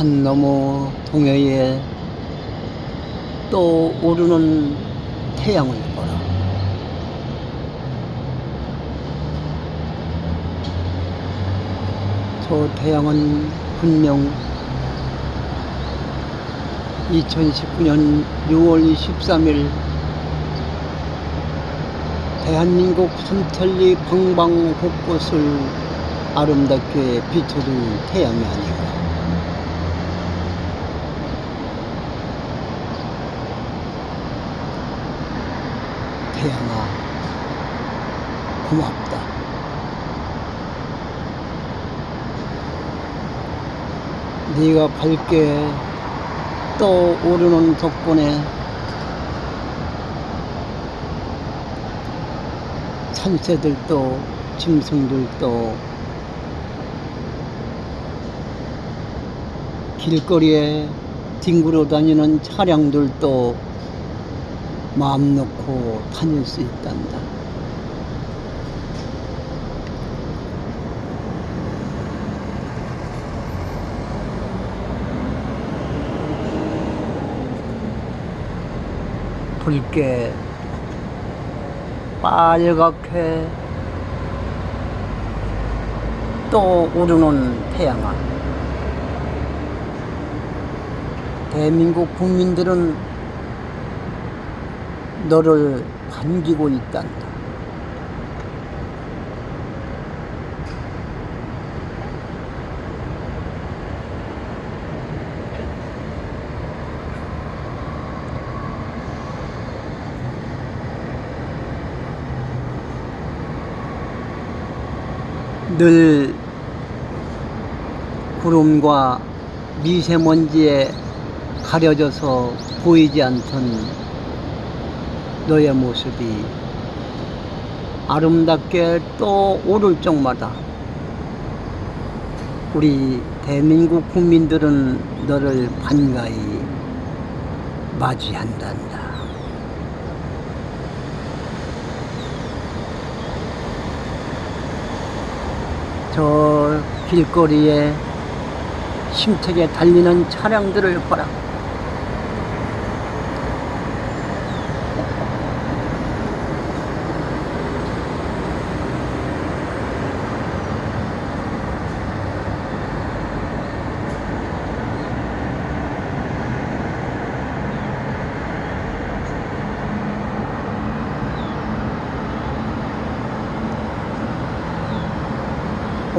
산 너머 동해에 또 오르는 태양을 보라. 저 태양은 분명 2019년 6월 23일 대한민국 삼천리 방방 곳곳을 아름답게 비춰준 태양이 아닌가. 태양아, 고맙다. 네가 밝게 떠오르는 덕분에 산새들도 짐승들도 길거리에 뒹굴어 다니는 차량들도 마음 놓고 다닐 수 있단다. 붉게 빨갛게 또 오르는 태양아. 대한민국 국민들은 너를 반기고 있단다. 늘 구름과 미세먼지에 가려져서 보이지 않던 너의 모습이 아름답게 또 오를 적마다 우리 대민국 국민들은 너를 반가이 맞이한단다. 저 길거리에 힘차게 달리는 차량들을 보라.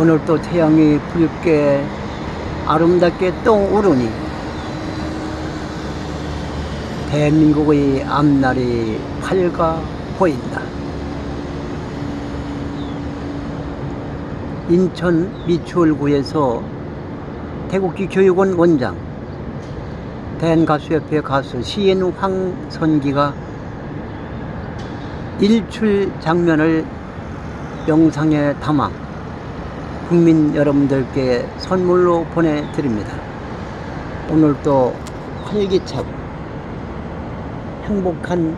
오늘 또 태양이 붉게 아름답게 떠오르니 대한민국의 앞날이 밝아 보인다. 인천 미추홀구에서 태국기 교육원 원장 대한가수협회 가수 시인 황선기가 일출 장면을 영상에 담아 국민 여러분들께 선물로 보내드립니다. 오늘도 활기차고 행복한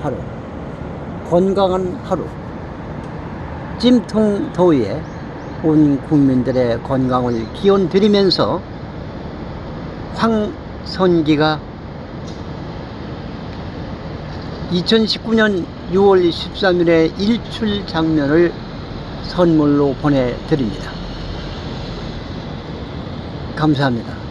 하루, 건강한 하루, 찜통 더위에 온 국민들의 건강을 기원 드리면서 황선기가 2019년 6월 13일에 일출 장면을 선물로 보내드립니다. 감사합니다.